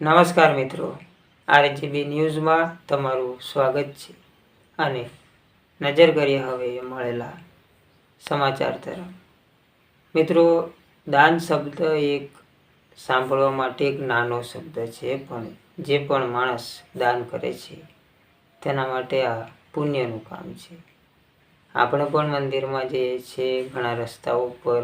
નમસ્કાર મિત્રો. આરજીબી ન્યૂઝમાં તમારું સ્વાગત છે અને નજર કરીએ હવે મળેલા સમાચાર તરફ. મિત્રો, દાન શબ્દ એક સાંભળવા માટે એક નાનો શબ્દ છે પણ જે પણ માણસ દાન કરે છે તેના માટે આ પુણ્યનું કામ છે. આપણે પણ મંદિરમાં જઈએ છીએ, ઘણા રસ્તાઓ પર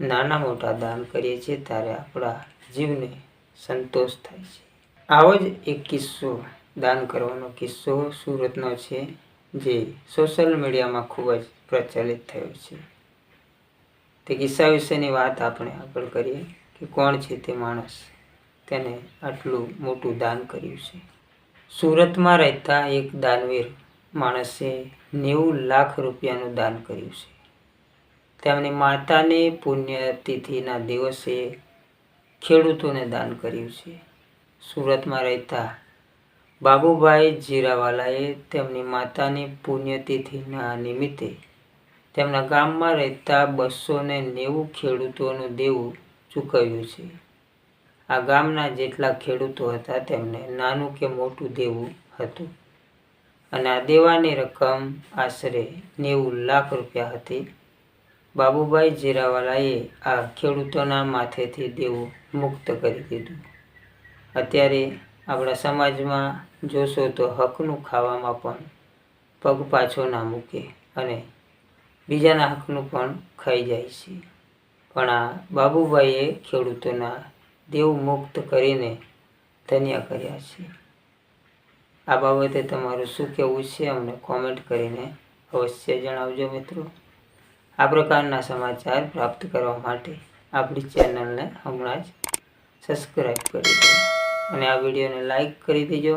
નાના મોટા દાન કરીએ છીએ ત્યારે આપણા જીવને સંતોષ થાય છે. આવો જ એક કિસ્સો દાન કરવાનો કિસ્સો સુરતનો છે, જે સોશિયલ મીડિયામાં ખૂબ જ પ્રચલિત થયો છે. તે કિસ્સા વિશેની વાત આપણે આગળ કરીએ કે કોણ છે તે માણસ તેને આટલું મોટું દાન કર્યું છે. સુરતમાં રહેતા એક દાનવીર માણસે નેવું લાખ રૂપિયાનું દાન કર્યું છે. તેમની માતાની પુણ્યતિથિના દિવસે ખેડૂતોને દાન કર્યું છે. સુરતમાં રહેતા બાબુભાઈ જીરાવાલાએ તેમની માતાની પુણ્યતિથિના નિમિત્તે તેમના ગામમાં રહેતા બસો ને નેવું ખેડૂતોનું દેવું ચૂકવ્યું છે. આ ગામના જેટલા ખેડૂતો હતા તેમને નાનું કે મોટું દેવું હતું અને આ દેવાની રકમ આશરે નેવું લાખ રૂપિયા હતી. બાબુભાઈ જીરાવાલાએ આ ખેડૂતોના માથેથી દેવું મુક્ત કરી દીધું. અત્યારે આપણા સમાજમાં જોશો તો હકનું ખાવામાં પણ પગ પાછો ના મૂકે અને બીજાના હકનું પણ ખાઈ જાય છે. પણ આ બાબુભાઈએ ખેડૂતોના દેવ મુક્ત કરીને ધન્ય કર્યા છે. આ બાબતે તમારું શું કહેવું છે અમને કોમેન્ટ કરીને અવશ્ય જણાવજો મિત્રો. આ પ્રકારના સમાચાર પ્રાપ્ત કરવા માટે આપણી ચેનલને હમણાં જ સબસ્ક્રાઈબ કરી દો અને આ વિડીયોને લાઈક કરી દેજો.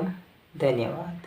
ધન્યવાદ.